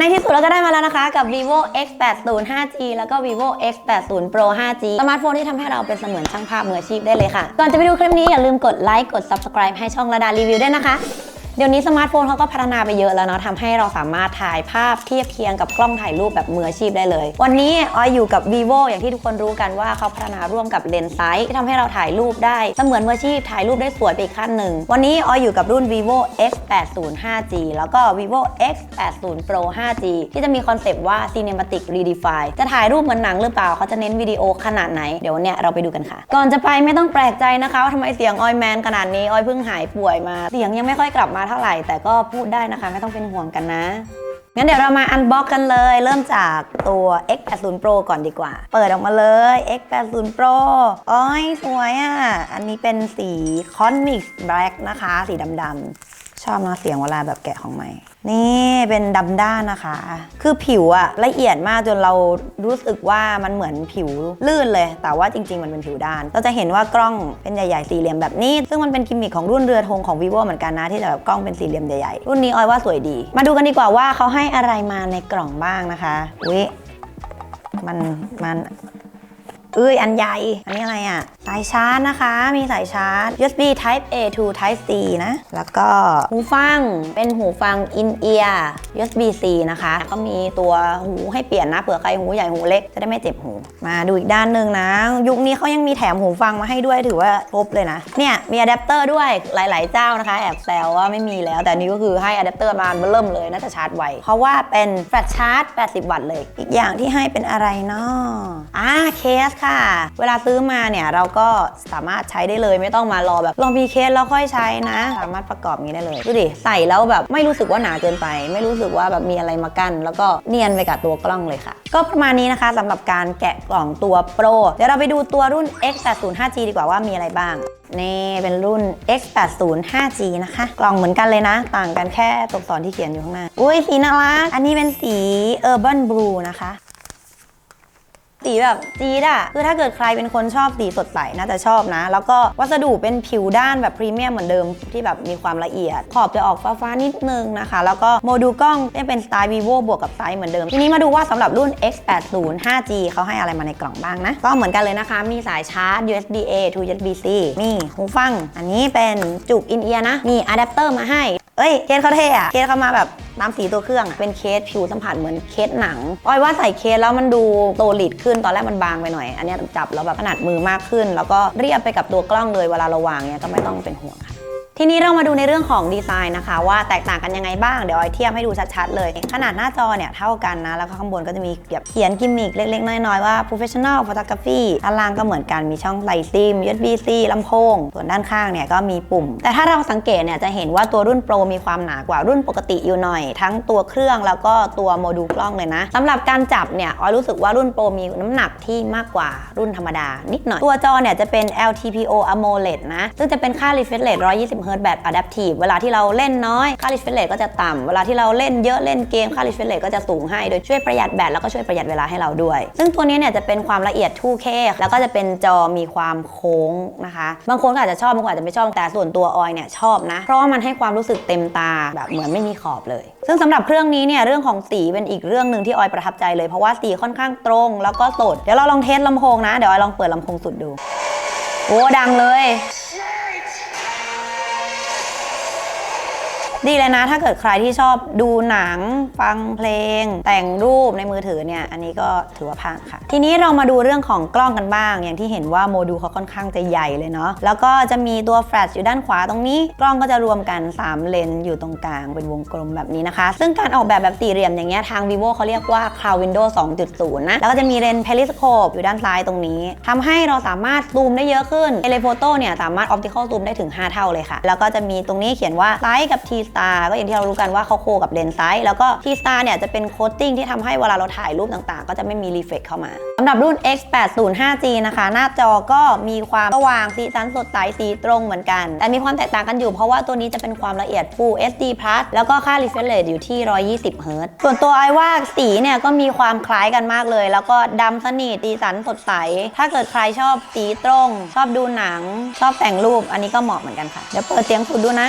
ในที่สุดเราก็ได้มาแล้วนะคะกับ vivo x80 5g แล้วก็ vivo x80 pro 5g สมาร์ทโฟนที่ทำให้เราเป็นเสมือนช่างภาพมืออาชีพได้เลยค่ะ ก่อนจะไปดูคลิปนี้อย่าลืมกดไลค์กด subscribe ให้ช่องระดารีวิวด้วยนะคะ เดี๋ยวนี้สมาร์ทโฟนเขาก็พัฒนาไปเยอะแล้วเนาะทำให้เราสามารถถ่ายภาพเทียบเคียงกับกล้องถ่ายรูปแบบมืออาชีพได้เลย วันนี้ออยอยู่กับ vivo อย่างที่ทุกคนรู้กันว่าเขาพัฒนาร่วมกับเลนส์ไซส์ที่ทำให้เราถ่ายรูปได้เสมือนมืออาชีพถ่ายรูปได้สวยไปอีกขั้นหนึ่ง วันนี้ออยอยู่กับรุ่น vivo x80 5g แล้วก็ vivo x80 pro 5g ที่จะมีคอนเซปต์ว่า cinematic redefine จะถ่ายรูปเหมือนหนังหรือเปล่าเขาจะเน้นวิดีโอขนาดไหนเดี๋ยววันเนี้ยเราไปดูกันค่ะ ก่อนจะไปไม่ต้องแปลกใจนะคะว่าทำไมเสียงออยแมนขนาดนี้ออยเพิ่งหายป่วยมาเสียงยังไม่ค่อยกลับมาเท่าไหร่แต่ก็พูดได้นะคะ ไม่ต้องเป็นห่วงกันนะ งั้นเดี๋ยวเรามาอันบ็อกกันเลย เริ่มจากตัว X80 Pro ก่อนดีกว่า เปิดออกมาเลย X80 Pro อ้อยสวยอะ อันนี้เป็นสี Cosmic Black นะคะ สีดำๆ ชอบนะเสียงเวลาแบบแกะของใหม่ นี่เป็นดำด้านนะคะ คือผิวอะละเอียดมากจนเรารู้สึกว่ามันเหมือนผิวลื่นเลย แต่ว่าจริง ๆ มันเป็นผิวด้าน เราจะเห็นว่ากล้องเป็นใหญ่ๆสี่เหลี่ยมแบบนี้ ซึ่งมันเป็นกิมมิคของรุ่นเรือธงของ vivo เหมือนกันนะที่แบบกล้องเป็นสี่เหลี่ยมใหญ่ๆรุ่นนี้ออยว่าสวยดี มาดูกันดีกว่าว่าเขาให้อะไรมาในกล่องบ้างนะคะอุ๊ยมันมัน เอ้ย อันใหญ่ อันนี้อะไรอะ สายชาร์จนะคะ มีสายชาร์จ USB Type A to Type C นะ แล้วก็หูฟัง เป็นหูฟัง in ear USB C นะคะ ก็มีตัวหูให้เปลี่ยนนะ เผื่อใครหูใหญ่หูเล็กจะได้ไม่เจ็บหู มาดูอีกด้านหนึ่งนะ ยุคนี้เขายังมีแถมหูฟังมาให้ด้วย ถือว่าครบเลยนะ เนี่ย มีอะแดปเตอร์ด้วย หลาย ๆ เจ้านะคะ แอบแซวว่าไม่มีแล้ว แต่นนี้ก็คือให้อะแดปเตอร์มาเริ่มเลย น่าจะชาร์จไว เพราะว่าเป็นแฟลชชาร์จ 80 วัตต์เลย อีกอย่างที่ให้เป็นอะไรเนาะอ่าเคสค่ะ เวลาซื้อมาเนี่ยเราก็สามารถใช้ได้เลยไม่ต้องมารอแบบลองมีเคสแล้วค่อยใช้นะ สามารถประกอบงนี้ได้เลยดูดิใส่แล้วแบบไม่รู้สึกว่าหนาเกินไป ไม่รู้สึกว่าแบบมีอะไรมากั้นแล้วก็เนียนไปกับตัวกล้องเลยค่ะ ก็ประมาณนี้นะคะสำหรับการแกะกล่องตัวโปรเดี๋ยวเราไปดูตัวรุ่น X80 5G ดีกว่าว่ามีอะไรบ้างนี่เป็นรุ่น X80 5G นะคะ กล่องเหมือนกันเลยนะ ต่างกันแค่ตัวอักษรที่เขียนอยู่ข้างหน้า อุ้ยสีน่ารัก อันนี้เป็นสี Urban Blue นะคะ สีแบบจี๊ดอะคือถ้าเกิดใครเป็นคนชอบสีสดใสน่าจะชอบนะ แล้วก็วัสดุเป็นผิวด้านแบบพรีเมียมเหมือนเดิมที่แบบมีความละเอียด ขอบจะออกฟ้าๆนิดนึงนะคะ แล้วก็โมดูลกล้องเนี่ยเป็นสไตล์ vivo บวกกับไซส์เหมือนเดิม ทีนี้มาดูว่าสำหรับรุ่น X80 5G เขาให้อะไรมาในกล่องบ้างนะ ก็เหมือนกันเลยนะคะ มีสายชาร์จ USB A to USB C มีหูฟัง อันนี้เป็นจุกอินเอียร์นะ มีอะแดปเตอร์มาให้ เอ้ยเคสเขาเท่อะเคสเขามาแบบตามสีตัวเครื่องอะเป็นเคสผิวสัมผัสเหมือนเคสหนังอ้อยว่าใส่เคสแล้วมันดูโตลิดขึ้นตอนแรกมันบางไปหน่อย อันนี้จับแล้วแบบขนาดมือมากขึ้น แล้วก็เรียบไปกับตัวกล้องเลยเวลาเราวางเนี่ยก็ไม่ต้องเป็นห่วงค่ะ ทีนี้เรามาดูในเรื่องของดีไซน์นะคะ ว่าแตกต่างกันยังไงบ้าง เดี๋ยวออเทียบให้ดูชัดๆเลย ขนาดหน้าจอเนี่ยเท่ากันนะ แล้วก็ข้างบนก็จะมีแบบเขียนกิมมิคเล็ก ๆ น้อย ๆ ว่า professional photography ด้านล่างก็เหมือนกันมีช่องไลซิม USB C ลำโพง ส่วนด้านข้างเนี่ยก็มีปุ่ม แต่ถ้าเราสังเกตเนี่ยจะเห็นว่าตัวรุ่นโปรมีความหนากว่ารุ่นปกติอยู่หน่อย ทั้งตัวเครื่องแล้วก็ตัวโมดูลกล้องเลยนะสำหรับการจับเนี่ยออยรู้สึกว่ารุ่นโปรมีน้ำหนักที่มากกว่ารุ่นธรรมดานิดหน่อยตัวจอเนี่ยจะเป็น LTPO AMOLED นะซึ่งจะเป็นค่า refresh rate 120 Hz แบบ adaptive เวลาที่เราเล่นน้อยค่า refresh rate ก็จะต่ำเวลาที่เราเล่นเยอะเล่นเกมค่า refresh rate ก็จะสูงให้โดยช่วยประหยัดแบตแล้วก็ช่วยประหยัดเวลาให้เราด้วย ซึ่งตัวนี้เนี่ยจะเป็นความละเอียด 2K แล้วก็จะเป็นจอมีความโค้งนะคะ บางคนก็อาจจะชอบบางคนอาจจะไม่ชอบแต่ส่วนตัวออยเนี่ยชอบนะ เพราะว่ามันให้ความรู้สึกเต็มตาแบบเหมือนไม่มีขอบเลย ซึ่งสำหรับเครื่องนี้เนี่ยเรื่องของสีเป็นอีกเรื่องหนึ่งที่ออยประทับใจเลยเพราะว่าสีค่อนข้างตรง แล้วก็สดเดี๋ยวเราลองเทสลำโพงนะเดี๋ยวออยลองเปิดลำโพงสุดดูโอ้ดังเลย ดีเลยนะ ถ้าเกิดใครที่ชอบดูหนัง ฟังเพลง แต่งรูปในมือถือเนี่ย อันนี้ก็ถือว่าผ่านค่ะ ทีนี้เรามาดูเรื่องของกล้องกันบ้าง อย่างที่เห็นว่าโมดูลเขาค่อนข้างจะใหญ่เลยเนาะ แล้วก็จะมีตัวแฟลชอยู่ด้านขวาตรงนี้ กล้องก็จะรวมกัน 3 เลนส์อยู่ตรงกลางเป็นวงกลมแบบนี้นะคะ ซึ่งการออกแบบแบบสี่เหลี่ยมอย่างเงี้ยทาง vivo เขาเรียกว่า cloud window 2.0 นะ แล้วก็จะมีเลนส์ periscope อยู่ด้านซ้ายตรงนี้ทำให้เราสามารถซูมได้เยอะขึ้น telephoto เนี่ยสามารถ optical zoom ได้ถึง 5 เท่าเลยค่ะ แล้วก็จะมีตรงนี้เขียนว่า size กับ T star ก็อย่างที่เรารู้กันว่าเขาโคกับเลนส์ไซส์แล้วก็ T star เนี่ยจะเป็นโคตติ้งที่ทำให้เวลาเราถ่ายรูปต่างๆ ก็จะไม่มีรีเฟกเข้ามาสำหรับรุ่น X80 5G นะคะ หน้าจอก็มีความสว่างสีสันสดใสสีตรงเหมือนกัน แต่มีความแตกต่างกันอยู่เพราะว่าตัวนี้จะเป็นความละเอียด Full HD Plus แล้วก็ค่า refresh rate อยู่ที่ 120 Hz ส่วนตัวไอว่าสีเนี่ยก็มีความคล้ายกันมากเลย แล้วก็ดำสนิทสีสันสดใส ถ้าเกิดใครชอบสีตรง ชอบดูหนัง ชอบแต่งรูป อันนี้ก็เหมาะเหมือนกันค่ะ เดี๋ยวเปิดเสียงสุดดูนะ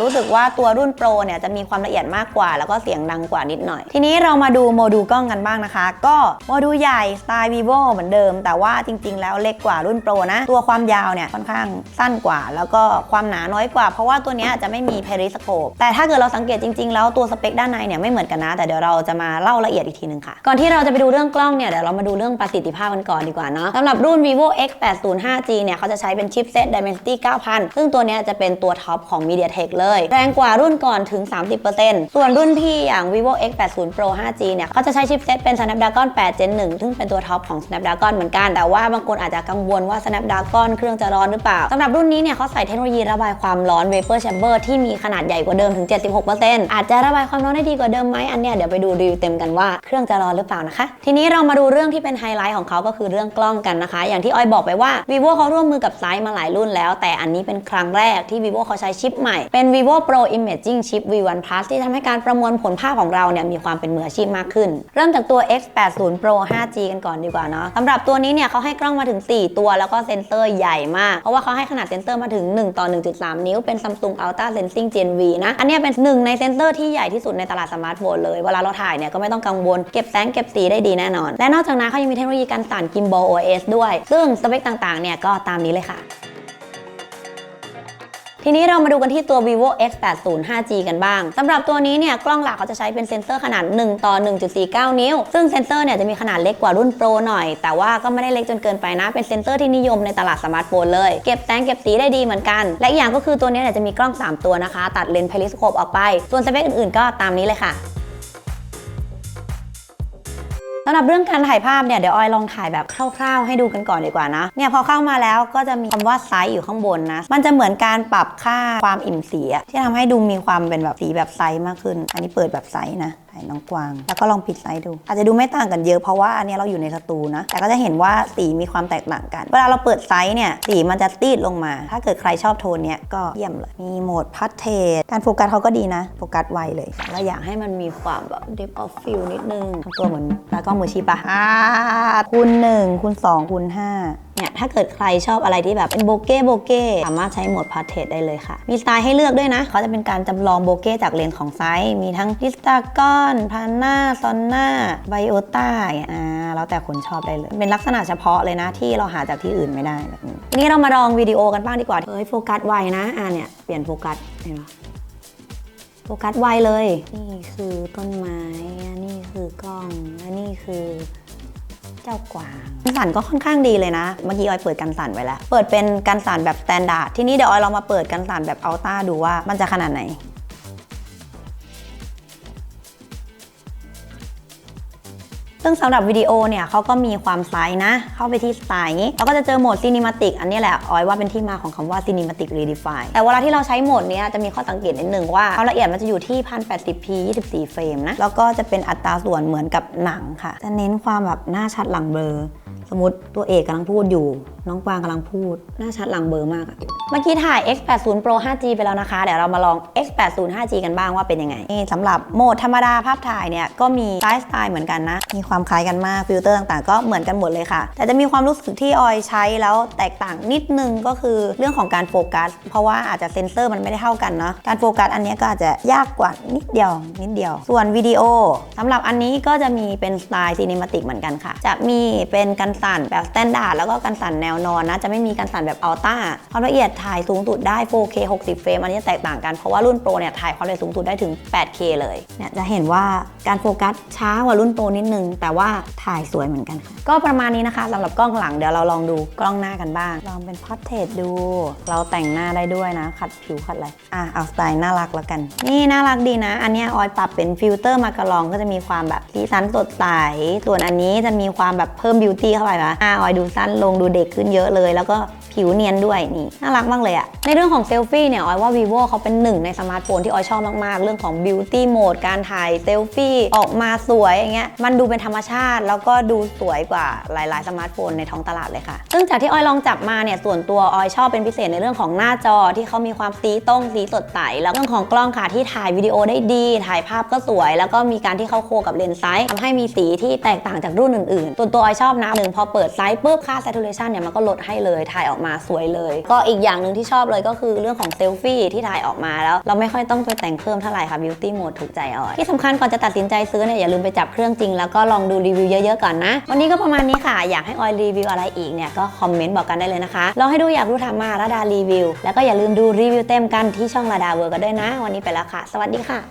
รู้สึกว่าตัวรุ่นโปรเนี่ยจะมีความละเอียดมากกว่า แล้วก็เสียงดังกว่านิดหน่อย ทีนี้เรามาดูโมดูลกล้องกันบ้างนะคะ ก็โมดูลใหญ่สไตล์ vivo เหมือนเดิม แต่ว่าจริง ๆ แล้วเล็กกว่ารุ่นโปรนะ ตัวความยาวเนี่ยค่อนข้างสั้นกว่า แล้วก็ความหนาน้อยกว่า เพราะว่าตัวนี้จะไม่มีเพริสโคปแต่ถ้าเกิดเราสังเกตจริง ๆ แล้วตัวสเปคด้านในเนี่ยไม่เหมือนกันนะ แต่เดี๋ยวเราจะมาเล่าละเอียดอีกทีหนึ่งค่ะ ก่อนที่เราจะไปดูเรื่องกล้องเนี่ยเดี๋ยวเรามาดูเรื่องประสิทธิภาพกันก่อนดีกว่าเนาะสำหรับรุ่น vivo x 8 0 5 g เนี่ยเขาจะใช้เป็นชิปเซต Dimensity 9000 ซึ่งตัวนี้จะเป็นตัวท็อปของ MediaTek เลยแรงกว่ารุ่นก่อนถึง 30%ส่วนรุ่นพี่อย่าง vivo x 8 0 pro 5g เนี่ยเขาจะใช้ชิปเซตเป็น Snapdragon 8 Gen 1ซึ่งเป็นตัวท็อปของ Snapdragon เหมือนกัน แต่ว่าบางคนอาจจะกังวลว่า Snapdragon เครื่องจะร้อนหรือเปล่าสำหรับรุ่นนี้เนี่ยเขาใส่เทคโนโลยีระบายความร้อน Vapor Chamber ที่มีขนาดใหญ่กว่าเดิมถึง 76%อาจจะระบายความร้อนได้ดีกว่าเดิมไหมอันเนี้ยเดี๋ยวไปดูรีวิวเต็มกันว่าเครื่องจะร้อนหรือเปล่านะคะ ทีนี้เรามาดูเรื่องที่เป็นไฮไลท์ของเขาก็คือเรื่องกล้องกันนะคะ อย่างที่ออยบอกไปว่า vivo เขาร่วมมือกับไซส์มาหลายรุ่นแล้ว แต่อันนี้เป็นครั้งแรกที่ vivo เขาใช้ชิปใหม่เป็น vivo pro imaging chip v1 plus ที่ทำให้การประมวลผลภาพของเราเนี่ยมีความเป็นมืออาชีพมากขึ้น เริ่มจากตัว x 8 0 pro 5g กันก่อนดีกว่าเนาะสำหรับตัวนี้เนี่ยเขาให้กล้องมาถึง 4 ตัวแล้วก็เซนเซอร์ใหญ่มาก เพราะว่าเขาให้ขนาดเซนเซอร์มาถึง 1 ต่อ 1.3 นิ้วเป็น Samsung Ultra Sensing Gen V นะ อันนี้เป็นหนึ่งในเซนเซอร์ที่ใหญ่ที่สุดในตลาดสมาร์ทโฟนเลย เวลาเราถ่ายเนี่ยก็ไม่ต้องกังวลเก็บแสงเก็บสีได้ดีแน่นอน และนอกจากนั้นเขายังมีเทคโนโลยีการสั่น Gimbal OS ด้วย ซึ่งสเปคต่างๆเนี่ยก็ตามนี้เลยค่ะ ทีนี้เรามาดูกันที่ตัว vivo x 8 0 5g กันบ้างสำหรับตัวนี้เนี่ยกล้องหลักเขาจะใช้เป็นเซนเซอร์ขนาด 1 ต่อ 1.49 นิ้ว ซึ่งเซนเซอร์เนี่ยจะมีขนาดเล็กกว่ารุ่นโปรหน่อย แต่ว่าก็ไม่ได้เล็กจนเกินไปนะ เป็นเซนเซอร์ที่นิยมในตลาดสมาร์ทโฟนเลย เก็บแสงเก็บสีได้ดีเหมือนกัน และอีกอย่างก็คือตัวนี้เนี่ยจะมีกล้อง 3 ตัวนะคะ ตัดเลนส์เพลิสโคปออกไป ส่วนสเปคอื่นๆ ก็ตามนี้เลยค่ะำหรับเรื่องการถ่ายภาพเนี่ยเดี๋ยวออยลองถ่ายแบบคร่าวๆให้ดูกันก่อนดีกว่านะเนี่ยพอเข้ามาแล้วก็จะมีคำว่าไซส์อยู่ข้างบนนะมันจะเหมือนการปรับค่าความอิ่มสีที่ทำให้ดูมีความเป็นแบบสีแบบไซส์มากขึ้น อันนี้เปิดแบบไซส์นะ ถ่ายน้องกวาง แล้วก็ลองปิดไซส์ดู อาจจะดูไม่ต่างกันเยอะเพราะว่าอันเนี้ยเราอยู่ในสตูนะ แต่ก็จะเห็นว่าสีมีความแตกต่างกัน เวลาเราเปิดไซส์เนี่ยสีมันจะตีดลงมา ถ้าเกิดใครชอบโทนเนี้ยก็เยี่ยมเลย มีโหมดพัดเทสการโฟกัสเขาก็ดีนะ โฟกัสไวเลยเราอยากให้มันมีความแบบ depth of field นิดนึงทำตัวเหมือนตากล้องมืออาชีพปะอ่าคูณ1คูณ2คูณ5เนี่ยถ้าเกิดใครชอบอะไรที่แบบเป็นโบเก้โบเก้สามารถใช้โหมดพาร์เทสได้เลยค่ะ มีสไตล์ให้เลือกด้วยนะ เขาจะเป็นการจำลองโบเก้จากเลนของไซส์มีทั้งดิสตากอนพาน่าซอนน่าไบโอต้าอ่าแล้วแต่คนชอบได้เลย เป็นลักษณะเฉพาะเลยนะที่เราหาจากที่อื่นไม่ได้แบบนี้ทีนี้เรามาลองวิดีโอกันบ้างดีกว่าเฮ้ยโฟกัสไวนะอ่าเนี่ยเปลี่ยนโฟกัสเห็นปะโฟกัสไวเลย นี่คือต้นไม้อันนี่คือกล้อง และนี่คือ เจ้ากวางกันสั่นก็ค่อนข้างดีเลยนะ เมื่อกี้ออยเปิดกันสั่นไว้แล้ว เปิดเป็นกันสั่นแบบสแตนดาร์ด ทีนี้เดี๋ยวออยลองมาเปิดกันสั่นแบบอัลต้าดูว่ามันจะขนาดไหน ซึ่งสำหรับวิดีโอเนี่ยเขาก็มีความไซส์นะ เข้าไปที่สไตล์เราก็จะเจอโหมดซีนิมาติกอันนี้แหละออยว่าเป็นที่มาของคำว่าซีนิมาติกรีดิฟายแต่เวลาที่เราใช้โหมดนี้จะมีข้อสังเกตนิดนึงว่าความละเอียดมันจะอยู่ที่ 1080p 24 เฟรมนะ แล้วก็จะเป็นอัตราส่วนเหมือนกับหนังค่ะ จะเน้นความแบบหน้าชัดหลังเบลอสมมติตัวเอกกำลังพูดอยู่ น้องกวางกำลังพูด หน้าชัดหลังเบลอมากอะเมื่อกี้ถ่าย X80 Pro 5G ไปแล้วนะคะ เดี๋ยวเรามาลอง X80 5G กันบ้างว่าเป็นยังไงสำหรับโหมดธรรมดาภาพถ่ายเนี่ยก็มีไลฟ์สไตล์เหมือนกันนะมีความคล้ายกันมากฟิลเตอร์ต่างๆ ก็เหมือนกันหมดเลยค่ะ แต่จะมีความรู้สึกที่ออยใช้แล้วแตกต่างนิดนึงก็คือเรื่องของการโฟกัส เพราะว่าอาจจะเซนเซอร์มันไม่ได้เท่ากันเนาะการโฟกัสอันนี้ก็อาจจะยากกว่านิดเดียวนิดเดียว ส่วนวิดีโอสำหรับอันนี้ก็จะมีเป็นสไตล์ซีนิมาติกเหมือนกันค่ะ จะมีเป็นการสั่นแบบสแตนดาร์ดแล้วก็การสั่นแนวนอนนะจะไม่มีการสั่นแบบอัลต้าความละเอียดถ่ายสูงสุดได้ 4K 60 เฟรมอันนี้จะแตกต่างกันเพราะว่ารุ่นโปรเนี่ยถ่ายความละเอียดสูงสุดได้ถึง 8K เลยเนี่ยจะเห็นว่าการโฟกัสช้ากว่ารุ่นโปรนิดนึงแต่ว่าถ่ายสวยเหมือนกันค่ะ ก็ประมาณนี้นะคะสำหรับกล้องหลังเดี๋ยวเราลองดูกล้องหน้ากันบ้าง ลองเป็นพอร์เทรตดู เราแต่งหน้าได้ด้วยนะ ขัดผิวขัดอะไรอะเอาสไตล์น่ารักแล้วกัน นี่น่ารักดีนะ อันนี้ออยปรับเป็นฟิลเตอร์มากระลองก็จะมีความแบบสีสันสดใสส่วนอันนี้จะมีความแบบเพิ่มบิวตี้เข้าไปนะอะออยดูสั้นลงดูเด็กขึ้นเยอะเลย แล้วก็ ผิวเนียนด้วยนี่น่ารักมากเลยอะในเรื่องของเซลฟี่เนี่ยออยว่า vivo เขาเป็นหนึ่งในสมาร์ทโฟนที่ออยชอบมากๆ เรื่องของ beauty mode การถ่ายเซลฟี่ออกมาสวยอย่างเงี้ยมันดูเป็นธรรมชาติ แล้วก็ดูสวยกว่าหลาย ๆ สมาร์ทโฟนในท้องตลาดเลยค่ะ ซึ่งจากที่ออยลองจับมาเนี่ยส่วนตัวออยชอบเป็นพิเศษในเรื่องของหน้าจอที่เขามีความสีต้องสีสดใสแล้วเรื่องของกล้องค่ะที่ถ่ายวิดีโอได้ดี ถ่ายภาพก็สวย แล้วก็มีการที่เข้าโคกับเลนส์ไซส์ทำให้มีสีที่แตกต่างจากรุ่นอื่นๆส่วนตัวออยชอบนะหนึ่งพอเปิดไซส์ปุ๊บค่า saturation เนี่ยมันก็ลดให้เลยถ่ายออกมาสวยเลย ก็อีกอย่างหนึ่งที่ชอบเลยก็คือเรื่องของเซลฟี่ที่ถ่ายออกมาแล้ว เราไม่ค่อยต้องไปแต่งเพิ่มเท่าไหร่ค่ะ Beauty Mode ถูกใจออย ที่สำคัญก่อนจะตัดสินใจซื้อเนี่ยอย่าลืมไปจับเครื่องจริงแล้วก็ลองดูรีวิวเยอะๆก่อนนะ วันนี้ก็ประมาณนี้ค่ะ อยากให้ออยรีวิวอะไรอีกเนี่ยก็คอมเมนต์บอกกันได้เลยนะคะลองให้ดูอยากรู้ทำมาระดารีวิว แล้วก็อย่าลืมดูรีวิวเต็มกันที่ช่องระดาเวิร์กันด้วยนะ วันนี้ไปแล้วค่ะ สวัสดีค่ะ